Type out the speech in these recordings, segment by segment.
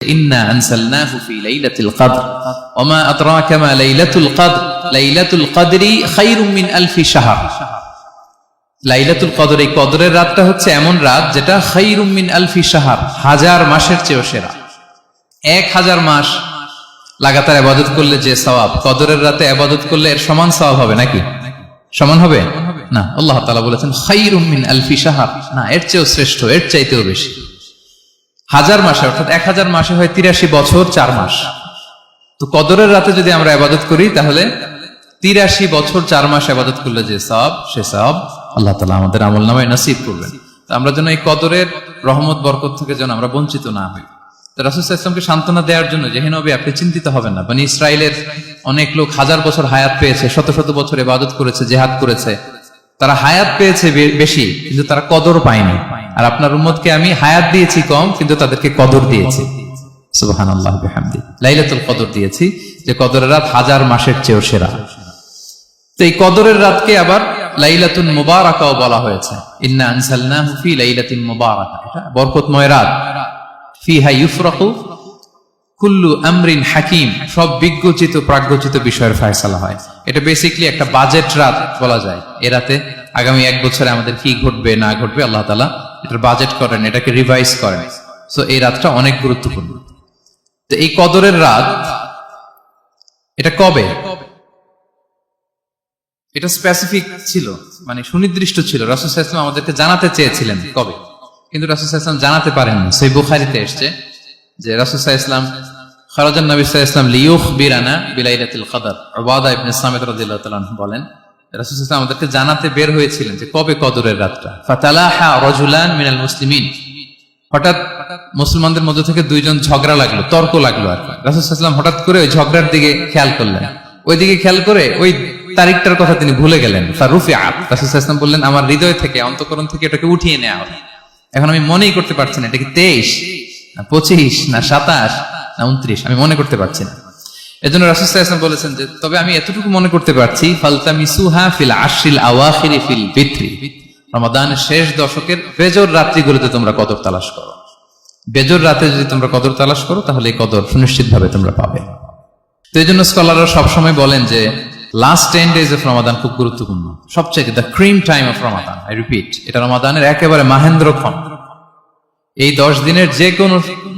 إنا أنزلناه في ليلة القدر وما أدراك ما ليلة القدر ليلة القدر خير من ألف شهر লাইলাতুল কদর এই কদরের রাতটা হচ্ছে এমন রাত যেটা খাইরুম মিন আলফি শাহার হাজার মাসের চেয়েও সেরা এক হাজার মাস লাগাতার আবাদত করলে যে সওয়াব কদরের রাতে আবাদত করলে এর সমান সওয়াব হবে নাকি সমান হবে না আল্লাহ তাআলা বলেছেন খাইরুম মিন আলফি শাহার না এর চেয়েও শ্রেষ্ঠ এর চাইতেও বেশি হাজার মাসে, অর্থাৎ এক হাজার মাসে হয় তিরাশি বছর চার মাস। তো কদরের রাতে যদি আমরা আবাদত করি, তাহলে তিরাশি বছর চার মাস আবাদত করলে যে সব, সে সব আল্লাহ তালা আমাদের আমল নামায় নসিব করবেন। আমরা যেন এই কদরের রহমত, বরকত থেকে যেন আমরা বঞ্চিত না হই। তো রাসুল ইসলামকে সান্ত্বনা দেওয়ার জন্য, যে নবী, আপনি চিন্তিত হবেন না। মানে ইসরায়েলের অনেক লোক হাজার বছর হায়াত পেয়েছে, শত শত বছর এবাদত করেছে, জেহাদ করেছে। তারা হায়াত পেয়েছে বেশি, কিন্তু তারা কদর পায়নি। আর আপনার উম্মতকে আমি হায়াত দিয়েছি কম, কিন্তু তাদেরকে কদর দিয়েছি। চেয়েও এই কদরের রাতকে আবার লাইলাতুন বলা হয়েছে। এটা রাত। কুল্লু আমরিন হাকিম, সব বিজ্ঞচিত, প্রাজ্ঞচিত বিষয়ের ফয়সালা হয়। এটা বেসিকলি একটা বাজেট রাত বলা যায়। এ রাতে আগামী এক বছরে আমাদের কি ঘটবে, না ঘটবে, আল্লাহ তালা এটার বাজেট করেন, এটাকে রিভাইজ করেন। সো এই রাতটা অনেক গুরুত্বপূর্ণ। তো এই কদরের রাত, এটা কবে? এটা স্পেসিফিক ছিল মানে সুনির্দিষ্ট ছিল। রাসুল ইসলাম আমাদেরকে জানাতে চেয়েছিলেন কবে? কিন্তু রাসুল ইসলাম জানাতে পারেননি। সেই বুখারিতে এসছে যে রাসুল ইসলাম খরাজান নবী ইসলাম লিউখ বিরানা বিলাইলাতুল কদর ওবাদা ইবনে সামিদ রাদিয়াল্লাহু বলেন আমাদেরকে জানাতে বের হয়েছিলেন যে কবে কদরের রাতটা। ফাতালাহা রাজুলান মিনাল মুসলিমিন। হঠাৎ মুসলমানদের মধ্যে থেকে দুইজন ঝগড়া লাগল, তর্ক লাগল আর কি। হঠাৎ করে ওই ঝগড়ার দিকে খেয়াল করলেন। ওই দিকে খেয়াল করে ওই তারিখটার কথা তিনি ভুলে গেলেন। ফারুফি আপ রাসুলাম বললেন, আমার হৃদয় থেকে, অন্তকরণ থেকে এটাকে উঠিয়ে নেওয়া হবে। এখন আমি মনেই করতে পারছি না, এটা কি তেইশ, না পঁচিশ, না সাতাশ, না উনত্রিশ, আমি মনে করতে পারছি না। এজন্য রাসুলাম বলেছেন যে, তবে আমি এতটুকু মনে করতে পারছি, ফালতামিসুহা ফিল আশিল আওয়াখিরি ফিল বিত্রি। রমাদানের শেষ দশকের বেজর রাত্রিগুলোতে তোমরা কদর তালাশ করো। বেজর রাতে যদি তোমরা কদর তালাশ করো, তাহলে এই কদর সুনিশ্চিত ভাবে তোমরা পাবে। তো এই জন্য স্কলাররা সবসময় বলেন যে last ten days of Ramadan খুব গুরুত্বপূর্ণ। সবচেয়ে the cream time of Ramadan I repeat এটা রমাদানের একেবারে মাহেন্দ্র মাহেন্দ্রক্ষণ। এই দশ দিনের যে কোনো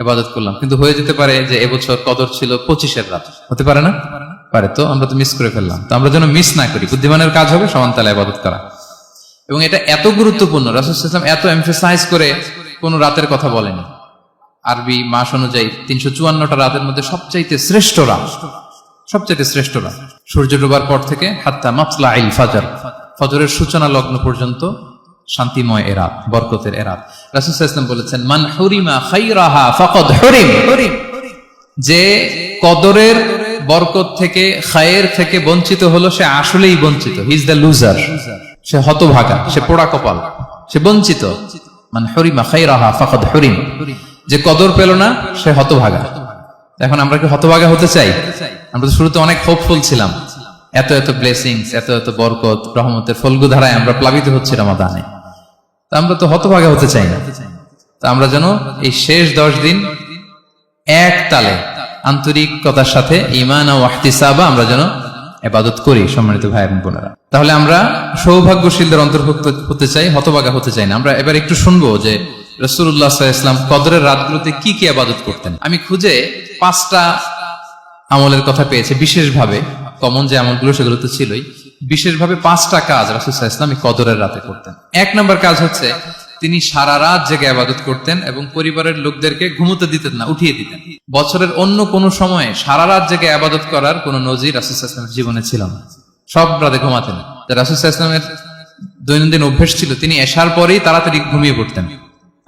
আবাদত করলাম। কিন্তু হয়ে যেতে পারে যে এবছর কদর ছিল পঁচিশের রাত। হতে পারে না? পারে তো, আমরা তো মিস করে ফেললাম। তো আমরা যেন মিস না করি। বুদ্ধিমানের কাজ হবে সমান তালে আবাদত করা। এবং এটা এত গুরুত্বপূর্ণ রাসুলাম এত এমফেসাইজ করে কোন রাতের কথা বলেনি। আরবি মাস অনুযায়ী তিনশো চুয়ান্নটা রাতের মধ্যে সবচাইতে শ্রেষ্ঠ রাত। সবচাইতে শ্রেষ্ঠ রাত। সূর্য ডোবার পর থেকে হাত্তা মাতলা আইল ফাজার। ফজরের সূচনা লগ্ন পর্যন্ত শান্তিময় এরাত বরকতের এরাত রাসুল ইসলাম বলেছেন, মান হুরিমা খাইরাহা ফাকাদ হুরিম। যে কদরের বরকত থেকে, খায়ের থেকে বঞ্চিত হলো, সে আসলেই বঞ্চিত। হিজ দ্য লুজার সে হতভাগা, সে পোড়া কপাল, সে বঞ্চিত। মানে হরিমা খাইরাহা ফাকাদ হরিম। যে কদর পেল না, সে হতভাগা। এখন আমরা কি হতভাগা হতে চাই? আমরা তো শুরুতে অনেক হোপফুল ছিলাম। এত এত ব্লেসিংস এত এত বরকত, রহমতের ফলগু ধারায় আমরা প্লাবিত হচ্ছি রমাদানে। তা আমরা তো হতভাগা হতে চাই না। তা আমরা যেন এই শেষ দশ দিন এক তালে আন্তরিকতার সাথে ইমান ও আহতিসাবা আমরা যেন এবাদত করি, সম্মানিত ভাই এবং বোনেরা। তাহলে আমরা সৌভাগ্যশীলদের অন্তর্ভুক্ত হতে চাই হতবাগা হতে চাই না। আমরা এবার একটু শুনব যে রসুল্লাহ ইসলাম কদরের রাতগুলোতে কি কি আবাদত করতেন। আমি খুঁজে পাঁচটা আমলের কথা পেয়েছি, বিশেষভাবে। কমন যে আমলগুলো সেগুলো তো ছিলই। বিশেষভাবে পাঁচটা কাজ রাসুল ইসলাম কদরের রাতে করতেন। এক নম্বর কাজ হচ্ছে, তিনি সারা রাত জেগে আবাদত করতেন এবং পরিবারের লোকদেরকে ঘুমোতে দিতেন না, উঠিয়ে দিতেন। বছরের অন্য কোনো সময়ে সারা রাত জেগে আবাদত করার কোন নজির রাসুল ইসলামের জীবনে ছিল না। সব রাতে ঘুমাতেন রাসুল ইসলামের দৈনন্দিন অভ্যেস ছিল, তিনি এসার পরেই তাড়াতাড়ি ঘুমিয়ে পড়তেন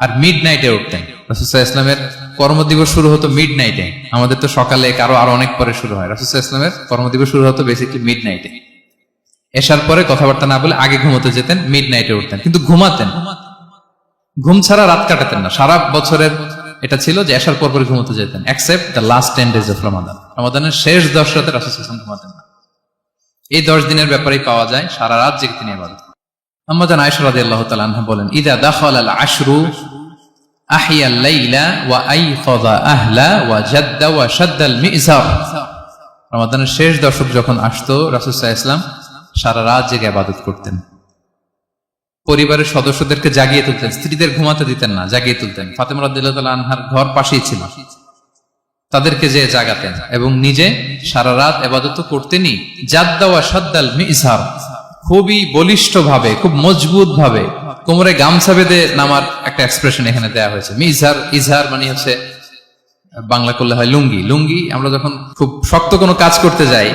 আর মিড নাইটে উঠতেন রাসুসাহ ইসলামের কর্মদিবস শুরু হতো মিড নাইটে আমাদের তো সকালে কারও আরও অনেক পরে শুরু হয়। রাসুসাহ ইসলামের কর্মদিবস শুরু হতো বেসিকলি মিড নাইটে এসার পরে কথাবার্তা না বলে আগে ঘুমোতে যেতেন মিড নাইটে উঠতেন কিন্তু ঘুমাতেন। ঘুম ছাড়া রাত কাটাতেন না। সারা বছরের এটা ছিল যে এসার পর পরে ঘুমোতে যেতেন except the last ten days of Ramadan রমাদানের শেষ দশ রাতে রাসুল হাসান ঘুমাতেন না। এই দশ দিনের ব্যাপারেই পাওয়া যায় সারা রাত জেগে তিনি আবাদত করেন। আম্মা জান আয়েশা রাদিয়াল্লাহু তাআলা আনহা বলেন ইদা দাখাল আল আশরু আহিয়া লাইলা ওয়া আইকাযা আহলা ওয়া জাদ্দা ওয়া শাদ্দা মিজার রমাদানের শেষ দশক যখন আসতো রাসূল ওয়াসাল্লাম সারা রাত জেগে ইবাদত করতেন। পরিবারের সদস্যদেরকে জাগিয়ে তুলতেন, স্ত্রীদের ঘুমাতে দিতেন না, জাগিয়ে তুলতেন। ফাতেমা আনহার ঘর পাশেই ছিল। তাদেরকে যে জাগাতেন এবং নিজে সারা রাত এবাদত করতেনই। জাদ্দা ওয়া শাদ্দাল মিজহার খুবই বলিষ্ঠ ভাবে খুব মজবুত ভাবে কোমরে গামছা বেঁধে নামার একটা এক্সপ্রেশন এখানে দেওয়া হয়েছে। মিজহার ইজহার মানে হচ্ছে, বাংলা করলে হয় লুঙ্গি। লুঙ্গি আমরা যখন খুব শক্ত কোনো কাজ করতে যাই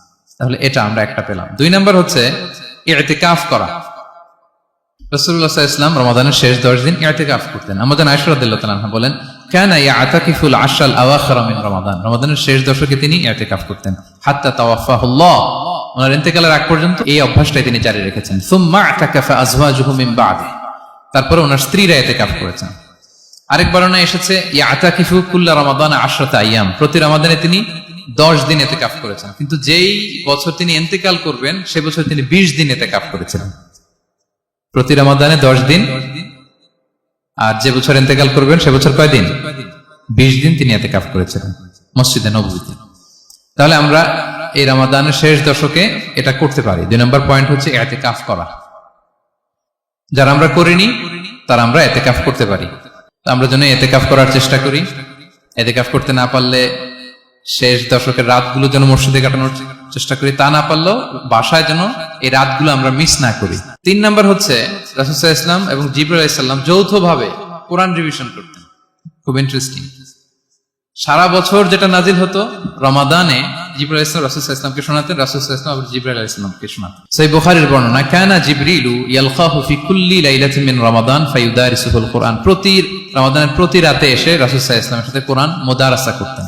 তাহলে এটা আমরা একটা পেলাম। দুই নাম্বার হচ্ছে ইতিকাফ করা। রমাদানের শেষ দশ দিন করতেন। আমাদের বলেন, কেন আশাল রমাদান। রমাদানের শেষ দশকে তিনি করতেন। হাত্তা তাওয়াফাহুল্লাহ। ওনার ইন্তেকালের আগ পর্যন্ত এই অভ্যাসটাই তিনি জারি রেখেছেন। সুম্মা আতাকাফা আজওয়াজুহু বাদে। তারপরে ওনার স্ত্রীরা ইতিকাফ করেছেন। আরেক বর্ণনা এসেছে, ইয়াতাকিফু কুল্লা রমাদান আশরাত আইয়াম। প্রতি রমাদানে তিনি দশ দিন এতে কাফ করেছেন। কিন্তু যেই বছর তিনি এন্তেকাল করবেন, সে বছর তিনি বিশ দিন এতে কাফ করেছিলেন প্রতি রমাদানে দশ দিন। আর যে বছর এন্তেকাল করবেন, সে বছর কয় দিন? বিশ দিন তিনি এতে কাফ করেছিলেন মসজিদে নবীতে তাহলে আমরা এই রমাদানের শেষ দশকে এটা করতে পারি। দুই নম্বর পয়েন্ট হচ্ছে এতে কাফ করা। যারা আমরা করিনি, তারা আমরা এতে কাফ করতে পারি। আমরা যেন এতে কাফ করার চেষ্টা করি। এতে কাফ করতে না পারলে শেষ দশকের রাতগুলো যেন মসজিদে কাটানোর চেষ্টা করি, তা না পারলেও বাসায় যেন এই রাতগুলো আমরা মিস না করি। তিন নাম্বার হচ্ছে রাসুসাহ ইসলাম এবং জিবুল ইসলাম যৌথভাবে কোরআন রিভিশন করতেন। খুব ইন্টারেস্টিং সারা বছর যেটা নাজিল হতো, রমাদানে ইসলাম ইসলামকে শোনাতেন ইসলাম আবার ইসলামকে শোনাতেন। সেই বর্ণনা জিবরিলু ফি কুল্লি মিন রমাদান ফায়ুদারিসুল কোরআন। প্রতি রমাদানের প্রতি রাতে এসে রাসুল ইসলামের সাথে কোরআন মোদারাসা করতেন।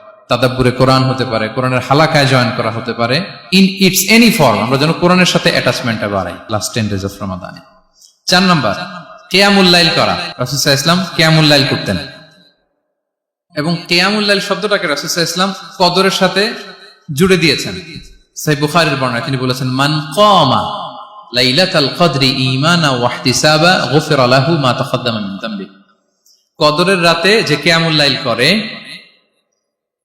তাদাব্বুরে কোরআন হতে পারে, কোরআনের হালাকায় জয়েন করা হতে পারে। ইন ইটস এনি ফর্ম আমরা যেন কোরআনের সাথে অ্যাটাচমেন্টটা বাড়াই লাস্ট টেন ডেজ অফ রমাদানে চার নাম্বার কেয়ামুল্লাইল করা। রাসুল ইসলাম কেয়ামুল্লাইল করতেন। এবং কেয়ামুল্লাহ শব্দটাকে রাসুসাহ ইসলাম কদরের সাথে জুড়ে দিয়েছেন। সাই বুখারের বর্ণনা তিনি বলেছেন, মান কমা লাইলাতাল কদরি ঈমানা ওয়া ইহতিসাবা গুফিরা লাহু মা তাকাদ্দামা মিন কদরের রাতে যে কেয়ামুল্লাইল করে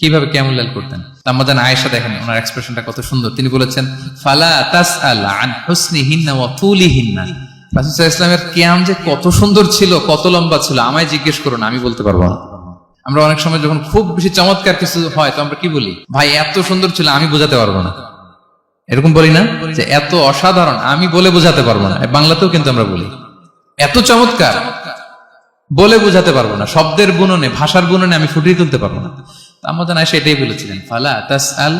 কীভাবে কেয়ামুল্লাইল করতেন? আম্মাজান আয়েশা দেখেন, ওনার এক্সপ্রেশনটা কত সুন্দর। তিনি বলেছেন, ফালা তাস আন হুসনি হিন্না ওয়া তুলি হিন্না রাসুসাহ ইসলামের কেয়াম যে কত সুন্দর ছিল, কত লম্বা ছিল, আমায় জিজ্ঞেস করুন আমি বলতে পারব না। আমরা অনেক সময় যখন খুব বেশি চমৎকার কিছু হয়, তো আমরা কি বলি? ভাই, এত সুন্দর ছিল, আমি বোঝাতে পারব না। এরকম বলি না যে, এত অসাধারণ, আমি বলে বোঝাতে পারব না। বাংলাতেও কিন্তু আমরা বলি। এত চমৎকার, বলে বোঝাতে পারব না। শব্দের গুণনে, ভাষার গুণনে আমি ফুটিয়ে তুলতে পারব না। আমাদের আয়সা এটাই বলেছিলেন, ফালা তাস আল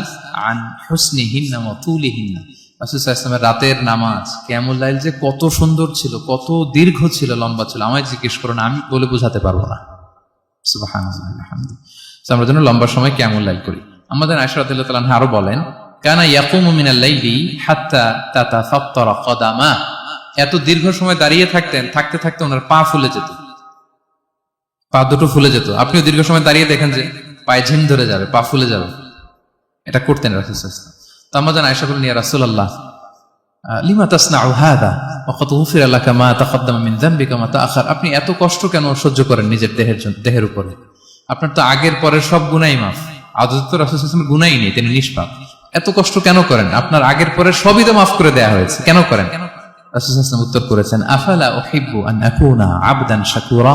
আন হুসনি হিন্না মতুলি হিন্না ইসলামের রাতের নামাজ কেমন লাইল যে কত সুন্দর ছিল, কত দীর্ঘ ছিল, লম্বা ছিল, আমায় জিজ্ঞেস করো না আমি বলে বোঝাতে পারব না। আমরা যেন লম্বা সময় কেমন লাইল করি। আমাদের আয়সরাত আরও বলেন, কানা ইয়াকুমু মিনাল লাইলি হাত্তা তাতাফাত্তারা কদামা। এত দীর্ঘ সময় দাঁড়িয়ে থাকতেন, থাকতে থাকতে ওনার পা ফুলে যেত। পা দুটো ফুলে যেত। আপনিও দীর্ঘ সময় দাঁড়িয়ে দেখেন যে পায়ে ঝিম ধরে যাবে, পা ফুলে যাবে। এটা করতেন রাসুল তো আমরা জান আয়সা বলেন ইয়া রাসূলুল্লাহ লিমা তাসনাউ হাদা? ওয়াকাদ গুফিরা লাকা মা তাকদ্দামা মিন যামবিকা মা তাআখার। আপনি এত কষ্ট কেন সহ্য করেন নিজের দেহের জন্য, দেহের উপরে? আপনার তো আগের পরের সব গুনাই মাফ। আদত তো রাসূল সাল্লাল্লাহু গুনাই নেই, তিনি নিষ্পাপ। এত কষ্ট কেন করেন? আপনার আগের পরের সবই তো মাফ করে দেয়া হয়েছে, কেন করেন? রাসূল সাল্লাল্লাহু উত্তর করেছেন, আফালা উহিব্বু আন আকুনা আবদান শাকুরা?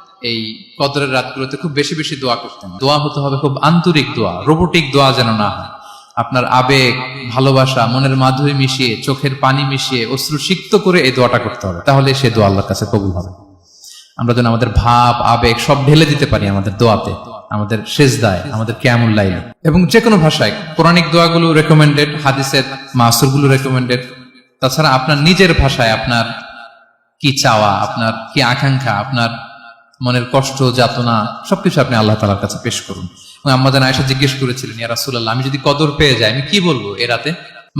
এই কদরের রাতগুলোতে খুব বেশি বেশি দোয়া করতেন। দোয়া হতে হবে খুব আন্তরিক দোয়া, রোবোটিক দোয়া যেন না হয়। আপনার আবেগ, ভালোবাসা, মনের মাধুরী মিশিয়ে, চোখের পানি মিশিয়ে অশ্রু সিক্ত করে এই দোয়াটা করতে হবে। তাহলে সে দোয়া আল্লাহর কাছে কবুল হবে। আমরা যেন আমাদের ভাব, আবেগ সব ঢেলে দিতে পারি আমাদের দোয়াতে, আমাদের শেষ দায় আমাদের কেমন লাইনে এবং যে কোনো ভাষায় পৌরাণিক দোয়াগুলো রেকমেন্ডেড হাদিসের মাসুরগুলো রেকমেন্ডেড তাছাড়া আপনার নিজের ভাষায় আপনার কি চাওয়া, আপনার কি আকাঙ্ক্ষা, আপনার মনের কষ্ট, যাতনা, সবকিছু আপনি আল্লাহ তালার কাছে পেশ করুন। এবং আম্মাজান আয়সা জিজ্ঞেস করেছিলেন, ইয়া রাসূলুল্লাহ, আমি যদি কদর পেয়ে যাই, আমি কি বলব এ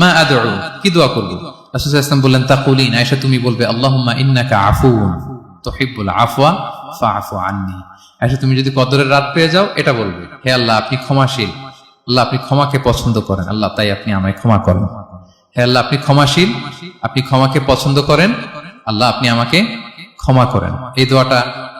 মা আদউ, কি দোয়া করব? রাসূল ইসলাম বললেন তাকুলিন আয়সা তুমি বলবে, আল্লাহুম্মা ইন্নাকা আফুন তুহিব্বুল আফওয়া ফাআফু আন্নি। আয়সা তুমি যদি কদরের রাত পেয়ে যাও, এটা বলবে, হে আল্লাহ, আপনি ক্ষমাশীল। আল্লাহ আপনি ক্ষমাকে পছন্দ করেন, আল্লাহ তাই আপনি আমায় ক্ষমা করেন। হে আল্লাহ, আপনি ক্ষমাশীল, আপনি ক্ষমাকে পছন্দ করেন, আল্লাহ আপনি আমাকে ক্ষমা করেন। এই দোয়াটা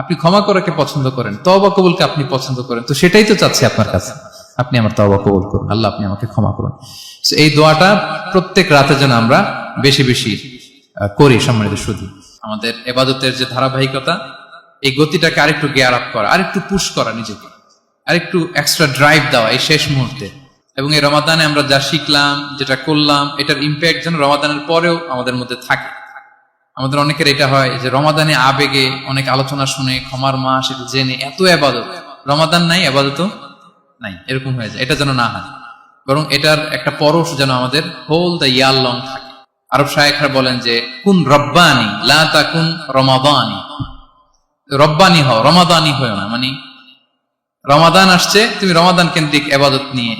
আপনি ক্ষমা করাকে পছন্দ করেন, তওবা কবুলকে আপনি পছন্দ করেন, তো সেটাই তো চাচ্ছি আপনার কাছে। আপনি আমার তওবা কবুল করুন, আল্লাহ আপনি আমাকে ক্ষমা করুন। এই দোয়াটা প্রত্যেক রাতে যেন আমরা বেশি বেশি করি, সম্মানিত শুধু আমাদের এবাদতের যে ধারাবাহিকতা, এই গতিটাকে আরেকটু গেয়ার আপ করা, আরেকটু পুশ করা নিজেকে, আরেকটু এক্সট্রা ড্রাইভ দেওয়া এই শেষ মুহূর্তে। এবং এই রমাদানে আমরা যা শিখলাম, যেটা করলাম, এটার ইম্প্যাক্ট যেন রমাদানের পরেও আমাদের মধ্যে থাকে। আমাদের অনেকের এটা হয় যে রমাদানে আবেগে অনেক আলোচনা শুনে, ক্ষমার মাস এটা জেনে এত আবাদত। রমাদান নাই, আবাদত নাই, এরকম হয়ে যায়। এটা যেন না হয়। বরং এটার একটা পরশ যেন আমাদের হোল দ্য ইয়ার লং থাকে। আরব শায়েখরা বলেন যে, কুন রব্বানি, লা তাকুন রমাদানি। রব্বানি হও, রমাদানি হয়েও না। মানে রমাদান আসছে, তুমি রমাদান কেন্দ্রিক এবাদত নিয়ে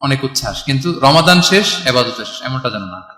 অনেক উচ্ছ্বাস। কিন্তু রমাদান শেষ এবাদত শেষ, এমনটা যেন না হয়।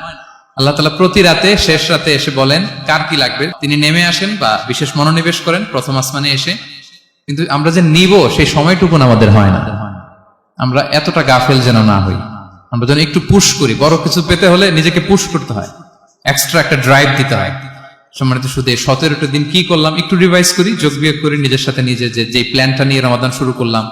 আল্লাহ তালা প্রতি রাতে, শেষ রাতে এসে বলেন, কার কি লাগবে? তিনি নেমে আসেন বা বিশেষ মনোনিবেশ করেন, প্রথম আসমানে এসে। কিন্তু আমরা যে নিব, সেই সময়টুকুন আমাদের হয় না। আমরা এতটা গাফেল যেন না হই। আমরা যেন একটু পুশ করি। বড় কিছু পেতে হলে নিজেকে পুশ করতে হয়। এক্সট্রা একটা ড্রাইভ দিতে হয়। সম্মানিত এই সতেরোটা দিন কি করলাম? একটু রিভাইজ করি, যোগ বিয়োগ করি, নিজের সাথে নিজে যে যে প্ল্যানটা নিয়ে রমাদান শুরু করলাম,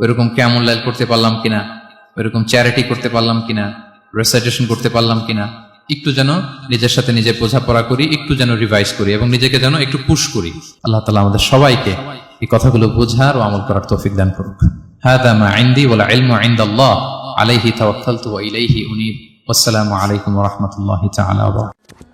ওইরকম কেমন লাইল করতে পারলাম কিনা? ওইরকম চ্যারিটি করতে পারলাম কিনা? রেসাইটেশন করতে পারলাম কিনা? একটু যেন নিজের সাথে নিজে বোঝাপড়া করি একটু যেন রিভাইজ করি এবং নিজেকে যেন একটু পুশ করি আল্লাহ তালা আমাদের সবাইকে এই কথাগুলো বোঝার ও আমল করার তৌফিক দান করুক هذا ما عندي والعلم عند الله عليه توكلت وإليه أنيب والسلام عليكم ورحمة الله تعالى وبركاته